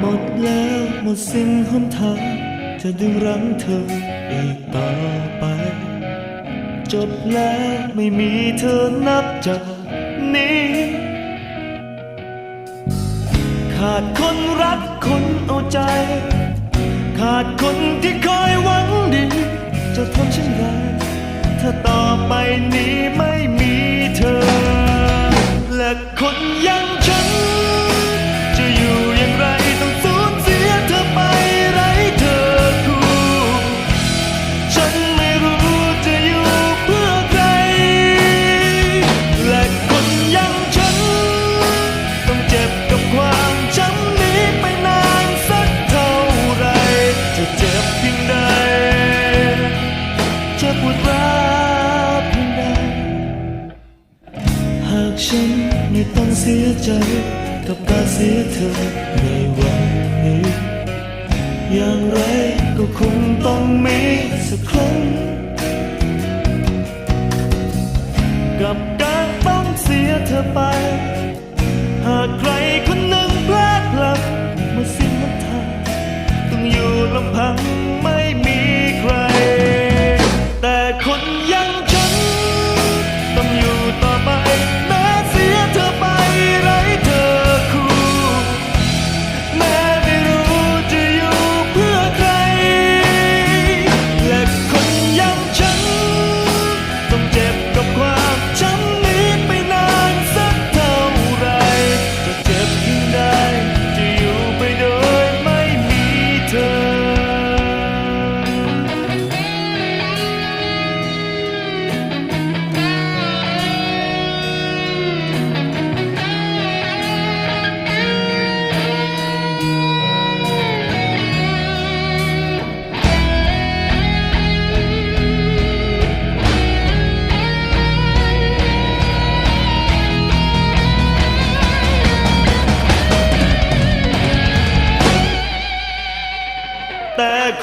หมดแล้วหมดสิ่งหนทางจะดึงรั้งเธออีกต่อไป จบแล้วไม่มีเธอนับจากนี้ ขาดคนรักคนเอาใจ ขาดคนที่คอยหวังดี จะทำเช่นไร หากฉันไม่ต้องเสียใจกับการเสียเธอในวันนี้ อย่างไรก็คงต้องมีสักครั้ง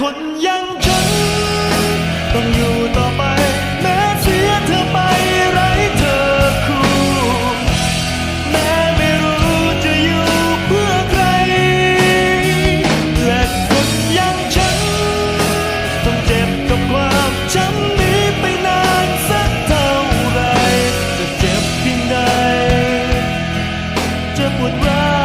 คนยังฉัน ต้องอยู่ต่อไป แม้เสียเธอไปไร้เธอคู่ แม้ไม่รู้จะอยู่เพื่อใคร และคนยังฉัน ต้องเจ็บกับความช้ำนี้ไปนานสักเท่าไร จะเจ็บเพียงใดจะปวดร้าว